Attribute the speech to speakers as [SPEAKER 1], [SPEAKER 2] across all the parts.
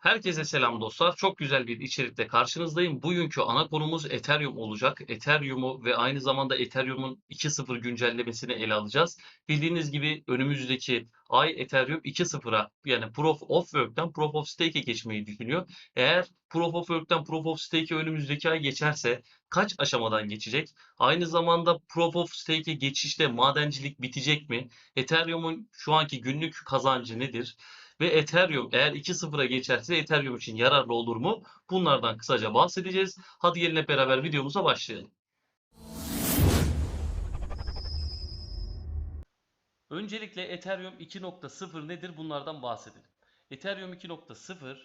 [SPEAKER 1] Herkese selam dostlar. Çok güzel bir içerikte karşınızdayım. Bugünkü ana konumuz Ethereum olacak. Ethereum'u ve aynı zamanda Ethereum'un 2.0 güncellemesini ele alacağız. Bildiğiniz gibi önümüzdeki ay Ethereum 2.0'a yani Proof of Work'ten Proof of Stake'e geçmeyi düşünüyor. Eğer Proof of Work'ten Proof of Stake'e önümüzdeki ay geçerse kaç aşamadan geçecek? Aynı zamanda Proof of Stake'e geçişte madencilik bitecek mi? Ethereum'un şu anki günlük kazancı nedir? Ve Ethereum eğer 2.0'a geçerse Ethereum için yararlı olur mu? Bunlardan kısaca bahsedeceğiz. Hadi gelin hep beraber videomuza başlayalım. Öncelikle Ethereum 2.0 nedir? Bunlardan bahsedelim. Ethereum 2.0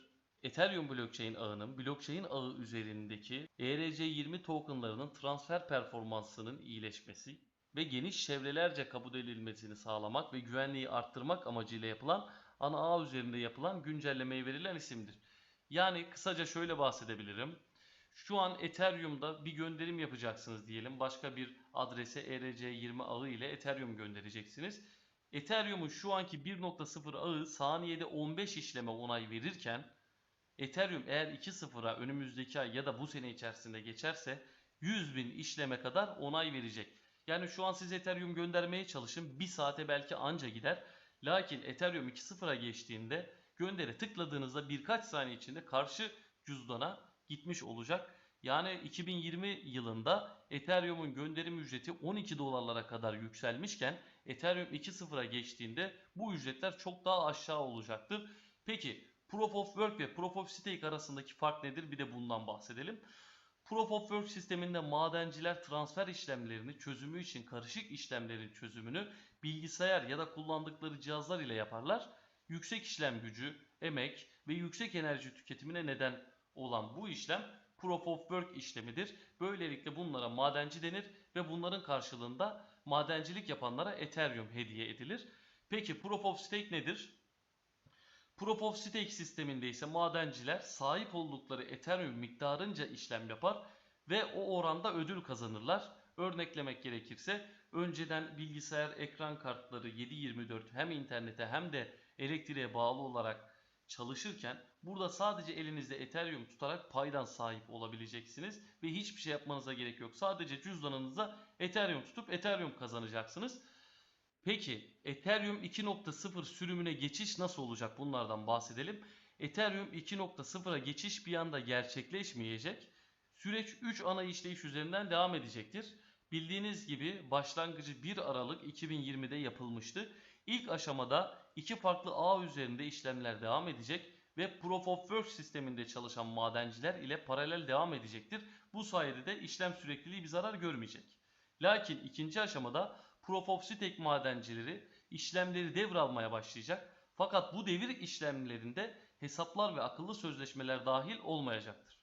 [SPEAKER 1] Ethereum blockchain ağının blockchain ağı üzerindeki ERC20 tokenlarının transfer performansının iyileşmesi ve geniş çevrelerce kabul edilmesini sağlamak ve güvenliği arttırmak amacıyla yapılan ana ağ üzerinde yapılan güncellemeye verilen isimdir. Yani kısaca şöyle bahsedebilirim. Şu an Ethereum'da bir gönderim yapacaksınız diyelim. Başka bir adrese ERC20 ağı ile Ethereum göndereceksiniz. Ethereum'un şu anki 1.0 ağı saniyede 15 işleme onay verirken Ethereum eğer 2.0'a önümüzdeki ay ya da bu sene içerisinde geçerse 100 bin işleme kadar onay verecek. Yani şu an siz Ethereum göndermeye çalışın. Bir saate belki anca gider. Lakin Ethereum 2.0'a geçtiğinde göndere tıkladığınızda birkaç saniye içinde karşı cüzdana gitmiş olacak. Yani 2020 yılında Ethereum'un gönderim ücreti 12 dolarlara kadar yükselmişken Ethereum 2.0'a geçtiğinde bu ücretler çok daha aşağı olacaktır. Peki Proof of Work ve Proof of Stake arasındaki fark nedir? Bir de bundan bahsedelim. Proof of Work sisteminde madenciler transfer işlemlerini çözümü için karışık işlemlerin çözümünü bilgisayar ya da kullandıkları cihazlar ile yaparlar. Yüksek işlem gücü, emek ve yüksek enerji tüketimine neden olan bu işlem Proof of Work işlemidir. Böylelikle bunlara madenci denir ve bunların karşılığında madencilik yapanlara Ethereum hediye edilir. Peki Proof of Stake nedir? Proof of Stake sisteminde ise madenciler sahip oldukları Ethereum miktarınca işlem yapar ve o oranda ödül kazanırlar. Örneklemek gerekirse önceden bilgisayar ekran kartları 7/24 hem internete hem de elektriğe bağlı olarak çalışırken burada sadece elinizde Ethereum tutarak paydan sahip olabileceksiniz ve hiçbir şey yapmanıza gerek yok. Sadece cüzdanınıza Ethereum tutup Ethereum kazanacaksınız. Peki Ethereum 2.0 sürümüne geçiş nasıl olacak? Bunlardan bahsedelim. Ethereum 2.0'a geçiş bir anda gerçekleşmeyecek. Süreç 3 ana işleyiş üzerinden devam edecektir. Bildiğiniz gibi başlangıcı 1 Aralık 2020'de yapılmıştı. İlk aşamada iki farklı ağ üzerinde işlemler devam edecek ve Proof of Work sisteminde çalışan madenciler ile paralel devam edecektir. Bu sayede de işlem sürekliliği bir zarar görmeyecek. Lakin ikinci aşamada Proof of Stake madencileri işlemleri devralmaya başlayacak. Fakat bu devir işlemlerinde hesaplar ve akıllı sözleşmeler dahil olmayacaktır.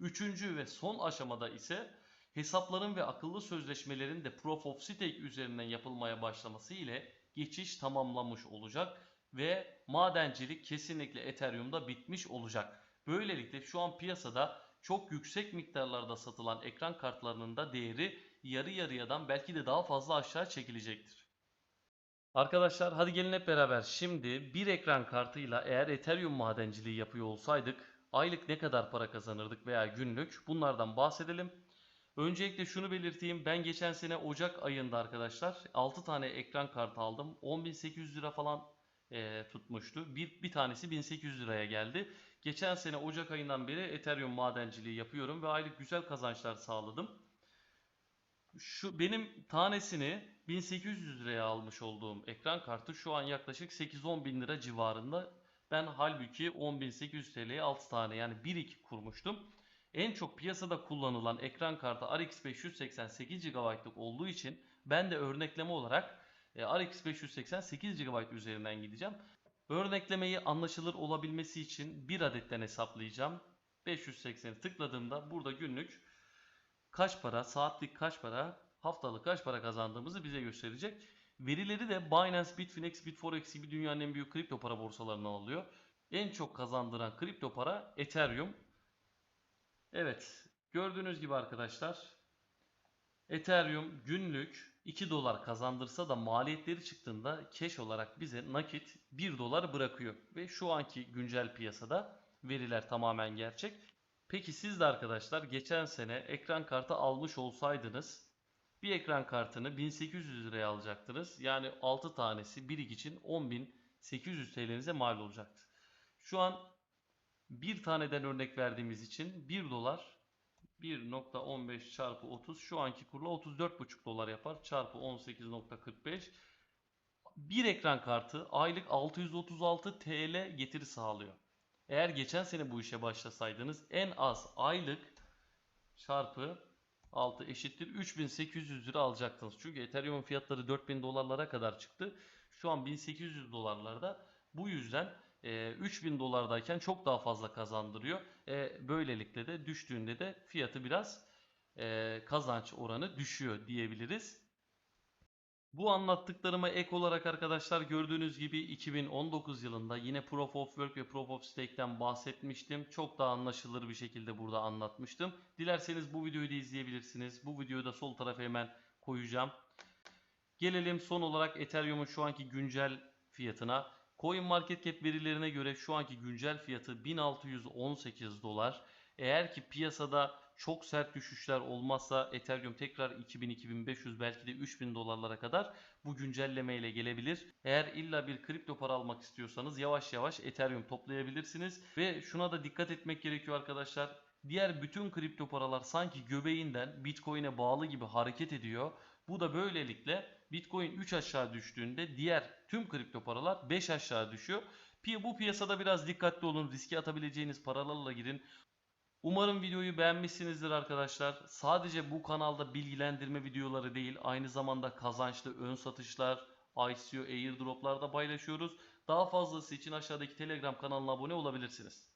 [SPEAKER 1] Üçüncü ve son aşamada ise hesapların ve akıllı sözleşmelerin de Proof of Stake üzerinden yapılmaya başlaması ile geçiş tamamlanmış olacak ve madencilik kesinlikle Ethereum'da bitmiş olacak. Böylelikle şu an piyasada çok yüksek miktarlarda satılan ekran kartlarının da değeri yarı yarıyadan belki de daha fazla aşağı çekilecektir. Arkadaşlar hadi gelin hep beraber şimdi bir ekran kartıyla eğer Ethereum madenciliği yapıyor olsaydık aylık ne kadar para kazanırdık veya günlük bunlardan bahsedelim. Öncelikle şunu belirteyim. Ben geçen sene Ocak ayında arkadaşlar 6 tane ekran kartı aldım. 10.800 lira falan e, tutmuştu. Bir, bir tanesi 1800 liraya geldi. Geçen sene Ocak ayından beri Ethereum madenciliği yapıyorum ve aylık güzel kazançlar sağladım. Şu benim tanesini 1800 liraya almış olduğum ekran kartı şu an yaklaşık 8-10 bin lira civarında. Ben halbuki 10.800 TL'ye 6 tane yani 1-2 kurmuştum. En çok piyasada kullanılan ekran kartı RX 588 GB'lık olduğu için ben de örnekleme olarak RX 588 GB üzerinden gideceğim. Örneklemeyi anlaşılır olabilmesi için bir adetten hesaplayacağım. 580'i tıkladığımda burada günlük kaç para, saatlik kaç para, haftalık kaç para kazandığımızı bize gösterecek. Verileri de Binance, Bitfinex, Bitforex gibi dünyanın en büyük kripto para borsalarından alıyor. En çok kazandıran kripto para Ethereum. Evet, gördüğünüz gibi arkadaşlar Ethereum günlük 2 dolar kazandırsa da maliyetleri çıktığında cash olarak bize nakit 1 dolar bırakıyor. Ve şu anki güncel piyasada veriler tamamen gerçek. Peki siz de arkadaşlar geçen sene ekran kartı almış olsaydınız bir ekran kartını 1800 liraya alacaktınız. Yani 6 tanesi birik için 10.800 TL'nize mal olacaktı. Şu an bir taneden örnek verdiğimiz için 1 dolar 1.15 çarpı 30 şu anki kurla 34.5 dolar yapar. Çarpı 18.45 bir ekran kartı aylık 636 TL getiri sağlıyor. Eğer geçen sene bu işe başlasaydınız en az aylık çarpı 6 eşittir 3800 lira alacaktınız. Çünkü Ethereum fiyatları 4000 dolarlara kadar çıktı. Şu an 1800 dolarlarda. Bu yüzden e, 3000 dolardayken çok daha fazla kazandırıyor. E, böylelikle de düştüğünde de fiyatı biraz e, kazanç oranı düşüyor diyebiliriz. Bu anlattıklarıma ek olarak arkadaşlar gördüğünüz gibi 2019 yılında yine Proof of Work ve Proof of Stake'ten bahsetmiştim. Çok daha anlaşılır bir şekilde burada anlatmıştım. Dilerseniz bu videoyu da izleyebilirsiniz. Bu videoyu da sol tarafa hemen koyacağım. Gelelim son olarak Ethereum'un şu anki güncel fiyatına. CoinMarketCap verilerine göre şu anki güncel fiyatı 1618 dolar. Eğer ki piyasada çok sert düşüşler olmazsa Ethereum tekrar 2000-2500 belki de 3000 dolarlara kadar bu güncelleme ile gelebilir. Eğer illa bir kripto para almak istiyorsanız yavaş yavaş Ethereum toplayabilirsiniz. Ve şuna da dikkat etmek gerekiyor arkadaşlar. Diğer bütün kripto paralar sanki göbeğinden Bitcoin'e bağlı gibi hareket ediyor. Bu da böylelikle Bitcoin 3 aşağı düştüğünde diğer tüm kripto paralar 5 aşağı düşüyor. Bu piyasada biraz dikkatli olun. Riske atabileceğiniz paralarla girin. Umarım videoyu beğenmişsinizdir arkadaşlar. Sadece bu kanalda bilgilendirme videoları değil, aynı zamanda kazançlı ön satışlar, ICO, airdroplar da paylaşıyoruz. Daha fazlası için aşağıdaki Telegram kanalına abone olabilirsiniz.